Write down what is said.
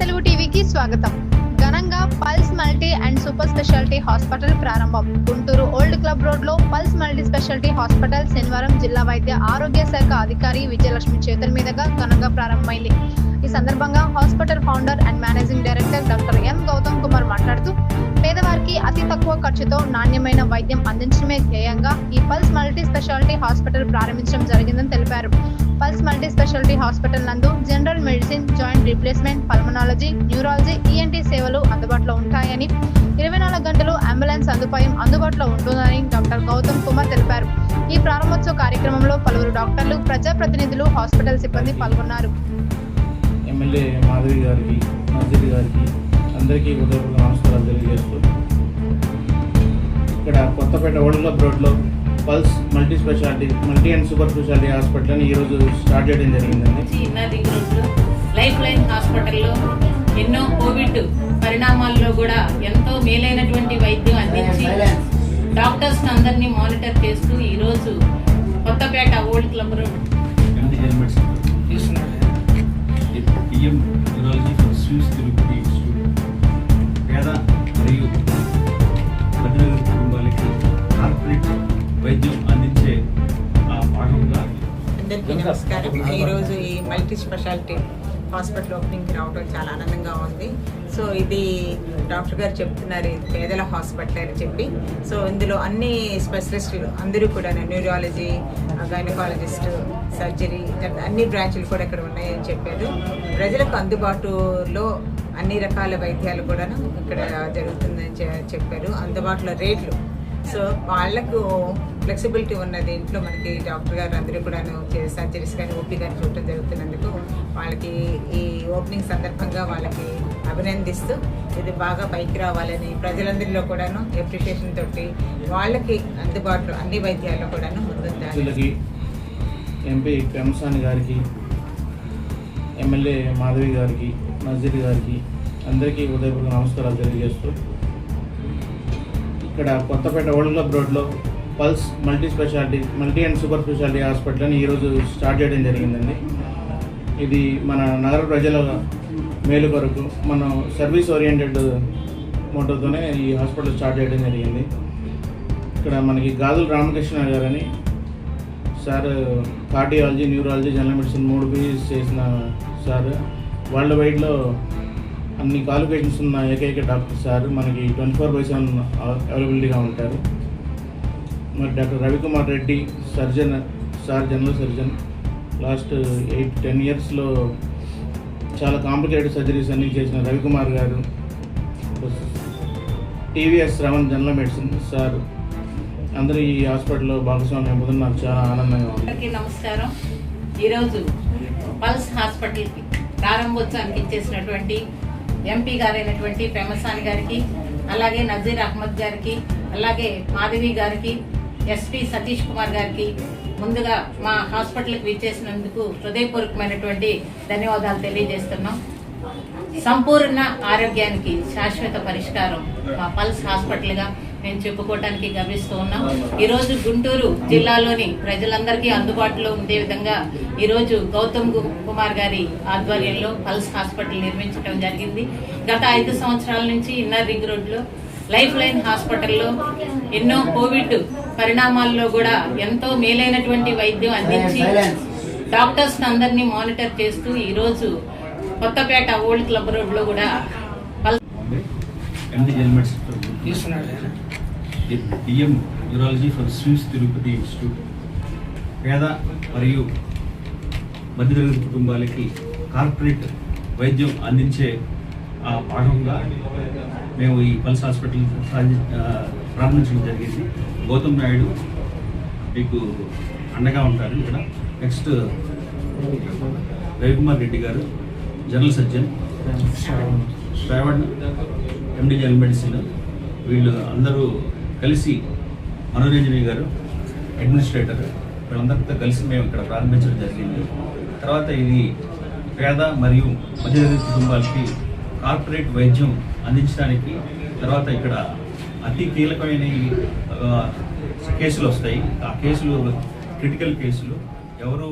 తెలుగు టీవీకి స్వాగతం. ఘనంగా Pulse multi and super speciality hospital ప్రారంభం. గుంటూరు ఓల్డ్ క్లబ్ రోడ్లో పల్స్ మల్టీ స్పెషాలిటీ హాస్పిటల్ శనివారం జిల్లా వైద్య ఆరోగ్య శాఖ అధికారి విజయలక్ష్మి చేతుల మీదుగా ఘనంగా ప్రారంభమైంది. ఈ సందర్భంగా hospital founder and managing director doctor M Gautam ఖర్చుతో నాణ్యమైన వైద్యం అందించడమే ధ్యేయంగా ఈ పల్స్ మల్టీ స్పెషాలిటీ హాస్పిటల్ ప్రారంభించడం జరిగిందని తెలిపారు. పల్స్ మల్టీ స్పెషాలిటీ హాస్పిటల్ నందు general medicine joint replacement pulmonology neurology ENT సేవలు అందుబాటులో ఉంటాయని ఇరవై నాలుగు గంటలు అంబులెన్స్ సదుపాయం అందుబాటులో ఉంటుందని డాక్టర్ గౌతమ్ కుమార్ తెలిపారు. ఈ ప్రారంభోత్సవ కార్యక్రమంలో పలువురు డాక్టర్లు ప్రజాప్రతినిధులు హాస్పిటల్ సిబ్బంది పాల్గొన్నారు. ఎమ్మెల్యే మాధవి గారికి నజీర్ గారికి అందరికీ హృదయపూర్వక నమస్కారాలు తెలియజేస్తూ ఇక్కడ కొత్తపేట ఓల్డ్ క్లబ్ రోడ్లో Pulse multi speciality multi and super speciality హాస్పిటల్ని ఈరోజు స్టార్ట్ చేయడం జరిగిందండి రింగ్ రోడ్లో లైఫ్ లైన్ హాస్పిటల్లో ఎన్నో కోవిడ్ పరిణామాల్లో కూడా ఎంతో మేలైనటువంటి వైద్యం అందించి డాక్టర్స్ అందరినీ మానిటర్ చేస్తూ ఈరోజు Kothapet old club road PM అందరికీ నమస్కారం. ఈరోజు ఈ మల్టీ స్పెషాలిటీ హాస్పిటల్ ఓపెనింగ్కి రావడం చాలా ఆనందంగా ఉంది. సో ఇది డాక్టర్ గారు చెప్తున్నారు ఇది పేదల హాస్పిటల్ అని చెప్పి. సో ఇందులో అన్ని స్పెషలిస్టులు అందరూ కూడా న్యూరాలజీ గైనకాలజిస్ట్ సర్జరీ అన్ని బ్రాంచులు కూడా ఇక్కడ ఉన్నాయని చెప్పారు. ప్రజలకు అందుబాటులో అన్ని రకాల వైద్యాలు కూడా ఇక్కడ జరుగుతుందని చెప్పారు. అందుబాటులో రేట్లు. సో వాళ్ళకు ఫ్లెక్సిబిలిటీ ఉన్నది ఇంట్లో మనకి డాక్టర్ గారు అందరూ కూడా సర్జరీస్ కానీ ఓపీ కానీ చూడటం జరుగుతున్నందుకు వాళ్ళకి ఈ ఓపెనింగ్ సందర్భంగా వాళ్ళకి అభినందిస్తూ ఇది బాగా పైకి రావాలని ప్రజలందరిలో కూడాను ఎప్రిషియేషన్ తోటి వాళ్ళకి అందుబాటులో అన్ని వైద్యాల్లో కూడాను ముందుండాలి. ఎంపీ పెంసాని గారికి ఎమ్మెల్యే మాధవి గారికి నజీర్ గారికి అందరికీ ఉదయపూర్వక నమస్కారాలు తెలియజేస్తూ ఇక్కడ కొత్తపేట ఓల్డ్ క్లబ్ రోడ్లో Pulse multi speciality multi and super speciality hospital అని ఈరోజు స్టార్ట్ చేయడం జరిగిందండి. ఇది మన నగర ప్రజల మేలు కొరకు మనం సర్వీస్ ఓరియంటెడ్ మోటోతోనే ఈ హాస్పిటల్ స్టార్ట్ చేయడం జరిగింది. ఇక్కడ మనకి గాజుల రామకృష్ణ గారని sir cardiology neurology general medicine మూడు పీజీస్ చేసిన సార్. వరల్డ్ వైడ్లో అన్ని క్వాలిఫికేషన్స్ ఉన్న ఏకైక డాక్టర్ సార్. మనకి ట్వంటీ ఫోర్ బై సెవెన్ అవైలబిలిటీగా ఉంటారు. మరి doctor Ravikumar Reddy surgeon sir general surgeon last eight ten ఇయర్స్లో చాలా కాంప్లికేటెడ్ సర్జరీస్ అన్నీ చేసిన రవికుమార్ గారు TVS Raman general medicine sir అందరూ ఈ హాస్పిటల్లో భాగస్వామ్యం పొందడం నాకు చాలా ఆనందంగా ఉంది. నమస్కారం. ఈరోజు పల్స్ హాస్పిటల్కి ప్రారంభోత్సవానికి ఇచ్చేసినటువంటి ఎంపీ గారైనటువంటి పెమసాని గారికి అలాగే నజీర్ అహ్మద్ గారికి అలాగే మాధవి గారికి ఎస్పీ సతీష్ కుమార్ గారికి ముందుగా మా హాస్పిటల్కి విచ్చేసినందుకు హృదయపూర్వకమైనటువంటి ధన్యవాదాలు తెలియజేస్తున్నాం. సంపూర్ణ ఆరోగ్యానికి శాశ్వత పరిష్కారం మా పల్స్ హాస్పిటల్గా మేము చెప్పుకోవటానికి గర్విస్తూ ఉన్నాం. ఈరోజు గుంటూరు జిల్లాలోని ప్రజలందరికీ అందుబాటులో ఉండే విధంగా ఈరోజు గౌతమ్ కుమార్ గారి ఆధ్వర్యంలో పల్స్ హాస్పిటల్ నిర్మించడం జరిగింది. గత ఐదు సంవత్సరాల నుంచి ఇన్నర్ రింగ్ రోడ్లో లైఫ్ లైన్ హాస్పిటల్లో ఎన్నో కోవిడ్ పరిణామాల్లో కూడా ఎంతో మేలైనటువంటి వైద్యం అందించి డాక్టర్స్ అందరినీ మానిటర్ చేస్తూ ఈరోజు కొత్తపేట ఓల్డ్ క్లబ్ రోడ్లో కూడా PM for SVIMS Tirupati institute. పేద మరియు మధ్యతరగతి కుటుంబాలకి కార్పొరేట్ వైద్యం అందించే ఆ భాగంగా మేము ఈ పల్స్ హాస్పిటల్ ప్రారంభించడం జరిగింది. గౌతమ్ నాయుడు మీకు అండగా ఉంటారు ఇక్కడ. నెక్స్ట్ రవికుమార్ రెడ్డి గారు general surgeon Shravan MD general medicine వీళ్ళు అందరూ కలిసి మనోరంజని గారు అడ్మినిస్ట్రేటర్ వీళ్ళందరితో కలిసి మేము ఇక్కడ ప్రారంభించడం జరిగింది. తర్వాత ఇది పేద మరియు మధ్యతరగతి కుటుంబాలకి కార్పొరేట్ వైద్యం అందించడానికి తర్వాత ఇక్కడ అతి కీలకమైన కేసులు వస్తాయి. ఆ కేసులు క్రిటికల్ కేసులు ఎవరు